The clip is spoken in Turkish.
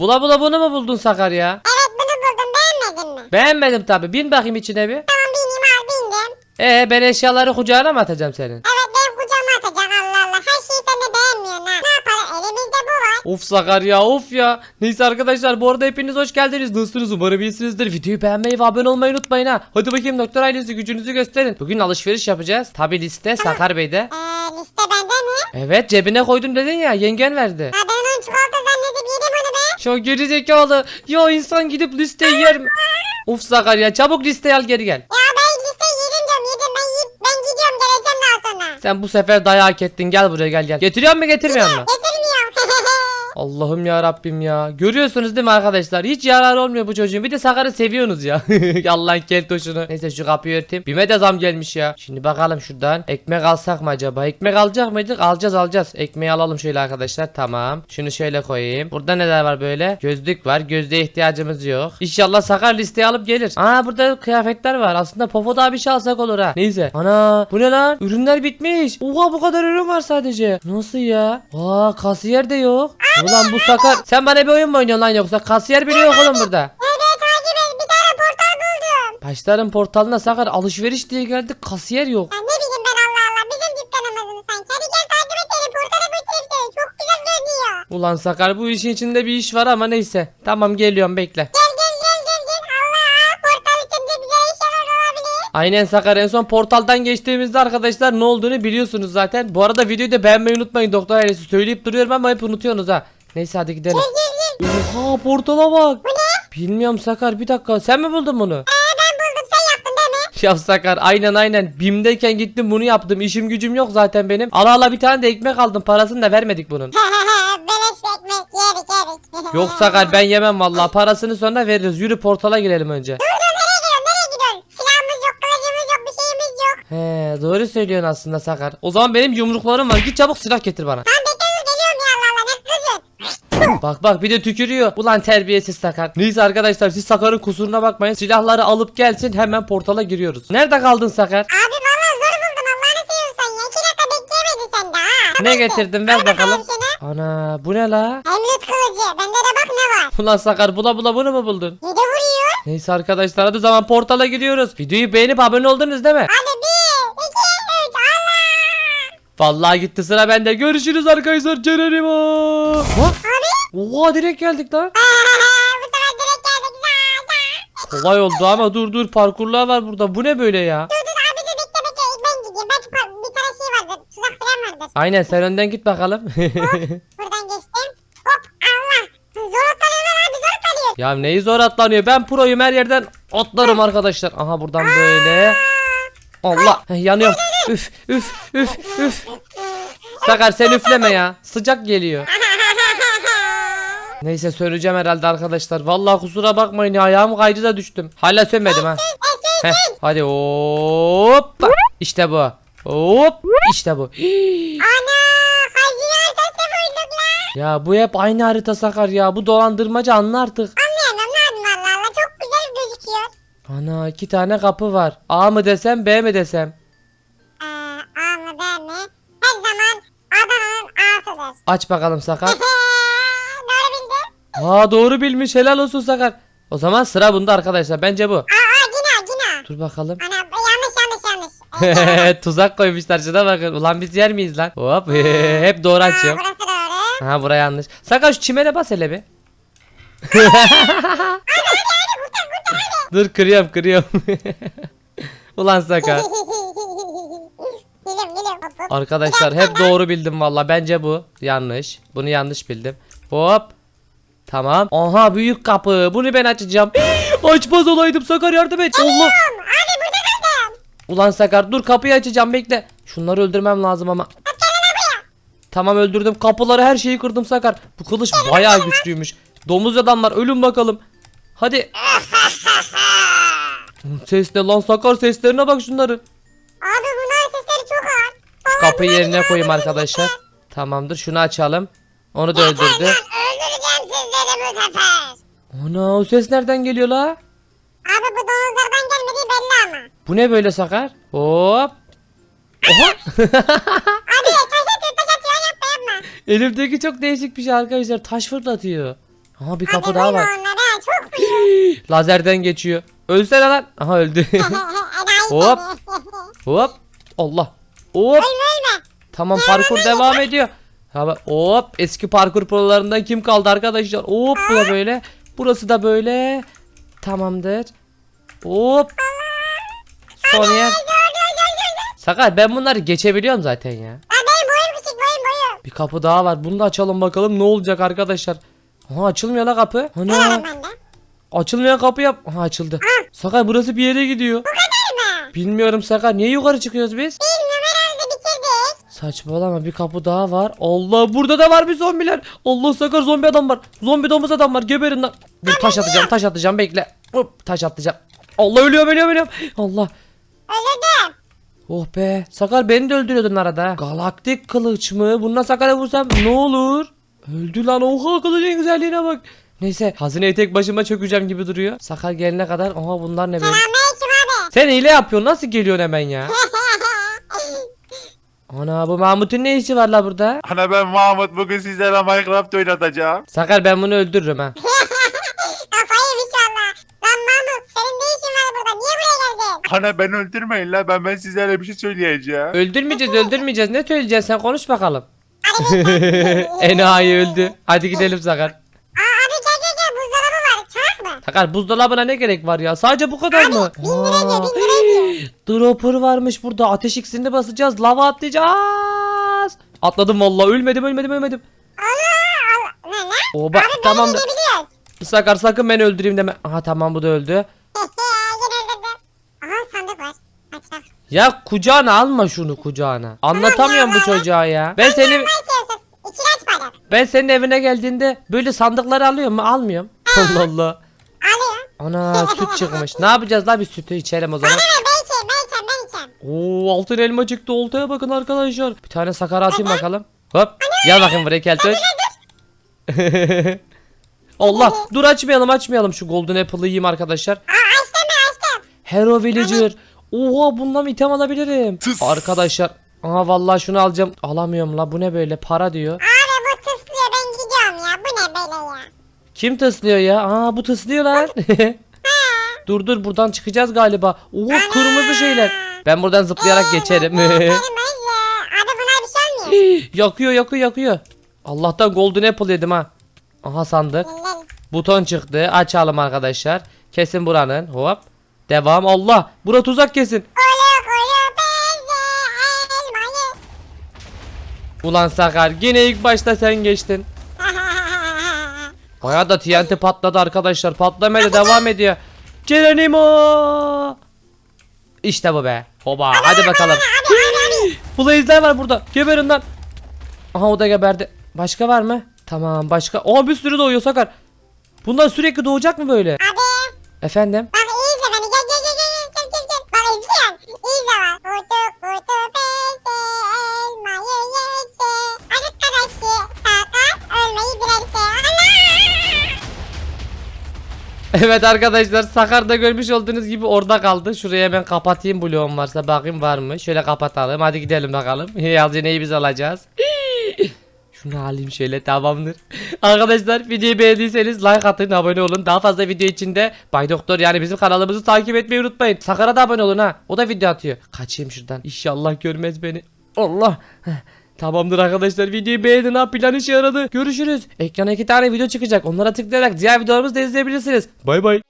Bula bula bunu mu buldun Sakar ya? Evet bunu buldum beğenmedin mi? Beğenmedim tabi. Bin bakayım içine bir. Tamam bineyim al bindim. Ee ben eşyaları kucağına mı atacağım senin? Evet benim kucağıma atacak Allah Allah. Her şeyi sen de beğenmiyorsun ha. Ne yapalım elimizde bu var. Of Sakar ya of ya. Neyse arkadaşlar bu arada hepiniz hoş geldiniz. Nasılsınız umarım iyisinizdir. Videoyu beğenmeyi ve abone olmayı unutmayın ha. Hadi bakayım doktor ailesi gücünüzü gösterin. Bugün alışveriş yapacağız. Tabi liste Sakar Bey'de. Eee liste bende mi? Evet cebine koydum dedin ya yengen verdi. Ha ben Çok gerizekalı. Ya insan gidip listeyi yer mi? Of Sakar ya çabuk listeyi al geri gel. Ya ben liste yedim diyorum yedim ben yiyip ben gidiyorum geleceğim daha sonra. Sen bu sefer dayağı hak ettin gel buraya gel gel. Getiriyor mu getirmiyor mu? Allah'ım ya Rabbim ya. Görüyorsunuz değil mi arkadaşlar? Hiç yararı olmuyor bu çocuğun. Bir de Sakar'ı seviyorsunuz ya. Allah'ın keltoşunu. Neyse şu kapıyı örteyim. Bime de zam gelmiş ya. Şimdi bakalım şuradan. Ekmek alsak mı acaba? Ekmek alacak mıydık? Alacağız alacağız. Ekmeği alalım şöyle arkadaşlar. Tamam. Şunu şöyle koyayım. Burada neler var böyle? Gözlük var. Gözlüğe ihtiyacımız yok. İnşallah Sakar listeyi alıp gelir. Aa burada kıyafetler var. Aslında Pofo'da bir şey alsak olur ha. Neyse. Ana bu ne lan? Ürünler bitmiş. Oha bu kadar ürün var sadece. Nasıl ya? Aa kasiyer de yok. Ulan bu Sakar. Sen bana bir oyun mu oynuyorsun lan yoksa? Kasiyer bile yok oğlum burada. evet takip et bir tane portal buldum. Başların portalına Sakar alışveriş diye geldik kasiyer yok. Ya ne bileyim ben Allah Allah bizim dükkanımız mı sanki. Hadi gel takip et beni portala götüreyim seni. Çok güzel görünüyor. Ulan Sakar bu işin içinde bir iş var ama neyse. Tamam geliyorum bekle. Aynen Sakar en son portaldan geçtiğimizde arkadaşlar ne olduğunu biliyorsunuz zaten. Bu arada videoyu da beğenmeyi unutmayın doktor ailesi söyleyip duruyorum ama hep unutuyorsunuz ha. Neyse hadi gidelim. Oha portala bak. Bu ne? Bilmiyorum Sakar bir dakika sen mi buldun bunu? Ee, ben buldum sen yaptın değil mi? Ya Sakar aynen aynen BİM'deyken gittim bunu yaptım işim gücüm yok zaten benim. Ala ala bir tane de ekmek aldım parasını da vermedik bunun. Beleş ekmek yerik yerik. Yok Sakar ben yemem vallahi parasını sonra veririz yürü portala girelim önce. Dur He doğru söylüyorsun aslında Sakar. O zaman benim yumruklarım var git çabuk silah getir bana. Tamam bekle dur geliyorum ya Allah Allah ne kızın. Bak bak bir de tükürüyor. Ulan terbiyesiz Sakar. Neyse arkadaşlar siz Sakar'ın kusuruna bakmayın. Silahları alıp gelsin hemen portala giriyoruz. Nerede kaldın Sakar? Abi valla zor buldum Allah'ını seviyorsan ya. İki dakika bekleyemedin sen de ha. Ne getirdin ver Al bakalım. şunu. Ana bu ne la? Emniyet kılıcı. Bende de bak ne var. Ulan Sakar bula bula bunu mu buldun? Yedi vuruyor. Neyse arkadaşlar hadi o zaman portala gidiyoruz. Videoyu beğenip abone oldunuz değil mi? Hadi bir. Vallahi gitti sıra bende. Görüşürüz arkadaşlar. Ceren'im o. Ha? Abi. Oha direkt geldik lan. Aa, bu sefer direkt geldik. Za, za. Kolay oldu ama dur dur parkurlar var burada. Bu ne böyle ya? Dur dur abi dur bekle bekle. İlk ben gideyim. Belki par- bir tane şey vardır. Tuzak falan vardır. Aynen sen önden git bakalım. Buradan geçtim. Hop Allah. Zor atlanıyorlar abi zor atlanıyor. ya neyi zor atlanıyor? Ben proyum her yerden atlarım arkadaşlar. Aha buradan böyle. Allah Heh, yanıyorum. Üf üf üf üf. Sakar sen üfleme ya. Sıcak geliyor. Neyse söyleyeceğim herhalde arkadaşlar. Vallahi kusura bakmayın ya ayağım kaydı da düştüm. Hala sönmedim ha. Heh, hadi hop. İşte bu. Hop işte bu. Ana. Hazine haritası bulduk lan. ya bu hep aynı harita Sakar ya. Bu dolandırmacı anla artık. Anlayamam ne yapayım valla Allah çok güzel gözüküyor. Ana iki tane kapı var. A mı desem B mi desem? Aç bakalım Sakar. Doğru bildin. Aa doğru bilmiş helal olsun Sakar. O zaman sıra bunda arkadaşlar bence bu. Aa, yine yine. Dur bakalım. Ana yanlış yanlış yanlış. Tuzak koymuşlar şuna bakın. Ulan biz yer miyiz lan? Hop hep doğru Aa, açıyorum. burası doğru. Ha buraya yanlış. Sakar şu çimene bas hele bir. Dur kırıyorum kırıyorum. Ulan Sakar. Geliyorum geliyorum. Hop, hop. Arkadaşlar hep doğru bildim valla. Bence bu. Yanlış. Bunu yanlış bildim. Hop. Tamam. Aha büyük kapı. Bunu ben açacağım. Açmaz olaydım Sakar yardım et. Allah. Abi burada kaldım. Ulan Sakar dur kapıyı açacağım bekle. Şunları öldürmem lazım ama. Tamam öldürdüm. Kapıları her şeyi kırdım Sakar. Bu kılıç bayağı güçlüymüş. Domuz adamlar ölün bakalım. Hadi. Ses ne lan Sakar seslerine bak şunların. Şu kapıyı yerine koyayım arkadaşlar. Tamamdır şunu açalım. Onu da öldürdü. Öldüreceğim sizleri bu sefer. Ana o ses nereden geliyor la? Abi bu domuzlardan gelmediği belli ama. Bu ne böyle Sakar? Hop. Oha. Abi taş atıyor taş atıyor yapma yapma. Elimdeki çok değişik bir şey arkadaşlar. Taş fırlatıyor. Aha bir kapı daha vurma var. onlara çok. Lazerden geçiyor. Ölsene lan. Aha öldü. Hop. Hop. Allah. Hop. Ölme ölme. Tamam parkur devam ediyor. Hop eski parkur prolarından kim kaldı arkadaşlar? Hop bu da böyle. Burası da böyle. Tamamdır. Hop. Son yer. Sakar ben bunları geçebiliyorum zaten ya. Bir kapı daha var. Bunu da açalım bakalım ne olacak arkadaşlar. Aha açılmıyor la kapı. Ana açılmayan kapı yap. Aha açıldı. Sakar burası bir yere gidiyor. Bilmiyorum Sakar niye yukarı çıkıyoruz biz? Bilmiyorum. Saçmalama bir kapı daha var. Allah burada da var bir zombiler. Allah sakar zombi adam var. Zombi domuz adam var. Geberin lan. Dur taş atacağım taş atacağım bekle. Hop taş atacağım. Allah ölüyorum ölüyorum ölüyorum. Allah. Öldürdüm. Oh be. Sakar beni de öldürüyordun arada. Galaktik kılıç mı? Bununla Sakar'a vursam ne olur? Öldü lan. Oha kılıcın güzelliğine bak. Neyse hazineyi tek başıma çökeceğim gibi duruyor. Sakar gelene kadar aha bunlar ne böyle? Selamünaleyküm abi. Sen hile yapıyorsun nasıl geliyorsun hemen ya? Ana bu Mahmut'un ne işi var la burada? Ana ben Mahmut bugün sizlerle Minecraft oynatacağım. Sakar ben bunu öldürürüm ha. Kafayı inşallah. Lan Mahmut senin ne işin var burada? Niye buraya geldin? Ana ben öldürmeyin la ben ben sizlere bir şey söyleyeceğim. Öldürmeyeceğiz öldürmeyeceğiz. Ne söyleyeceksin sen konuş bakalım. Enayi öldü. Hadi gidelim Sakar. Aa abi gel gel gel buzdolabı var. Mı? Sakar buzdolabına ne gerek var ya? Sadece bu kadar mı? Bin lira Aa, bin lira. Dropper varmış burada. Ateş iksirini basacağız. Lava atlayacağız. Atladım vallahi. Ölmedim ölmedim ölmedim. Allah Allah. Ne ne? Oba Abi tamam. Sakar sakın beni öldüreyim deme. Aha tamam bu da öldü. Yine öldürdüm. Aha sandık var. Açak. Ya kucağına alma şunu kucağına. Anlatamıyorum bu çocuğa ya. Ben bana. ben senin evine geldiğinde böyle sandıkları alıyorum mu? Almıyorum. Allah Allah. Alıyor. Ana süt çıkmış. Ne yapacağız la bir sütü içelim o zaman. Bana ver ben içeyim ben içeyim ben içeyim. Oo altın elma çıktı. Oltaya bakın arkadaşlar. Bir tane sakar atayım bakalım. Hop. Gel bakayım buraya keltoş. Allah dur açmayalım açmayalım şu golden apple'ı yiyeyim arkadaşlar. Aa açtım ben açtım. Hero Villager. Oha bundan item alabilirim. Tıs. Arkadaşlar. Aha vallahi şunu alacağım. Alamıyorum la bu ne böyle para diyor. Abi bu tıslıyor ben gidiyorum ya. Bu ne böyle ya? Kim tıslıyor ya? Aa bu tıslıyor lan. dur dur buradan çıkacağız galiba. Oha kırmızı şeyler. Ben buradan zıplayarak geçerim. Kırmızı. Abi buna bir şey olmuyor. yakıyor yakıyor yakıyor. Allah'tan golden apple yedim ha. Aha sandık. Buton çıktı. Açalım arkadaşlar. Kesin buranın. Hop. Devam. Allah. Bura tuzak kesin. Beze elmayı. Ulan Sakar yine ilk başta sen geçtin. Baya da TNT patladı arkadaşlar. Patlamaya da devam ediyor. Geronimo. İşte bu be. Hoba. Hadi bakalım. Blaze'ler var burada. Geberin lan. Aha o da geberdi. Başka var mı? Tamam başka. Oha bir sürü doğuyor Sakar. Bunlar sürekli doğacak mı böyle? Abi Efendim? Evet arkadaşlar Sakar'da görmüş olduğunuz gibi orada kaldı. Şuraya hemen kapatayım bloğum varsa bakayım var mı? Şöyle kapatalım. Hadi gidelim bakalım. Hazineyi biz alacağız. Şunu alayım şöyle tamamdır. Arkadaşlar videoyu beğendiyseniz like atın abone olun. Daha fazla video için de Bay Doktor yani bizim kanalımızı takip etmeyi unutmayın. Sakar'a da abone olun ha. O da video atıyor. Kaçayım şuradan. İnşallah görmez beni. Allah. Tamamdır arkadaşlar videoyu beğenin ha plan işe yaradı. Görüşürüz. Ekrana iki tane video çıkacak. Onlara tıklayarak diğer videolarımızı da izleyebilirsiniz. Bay bay.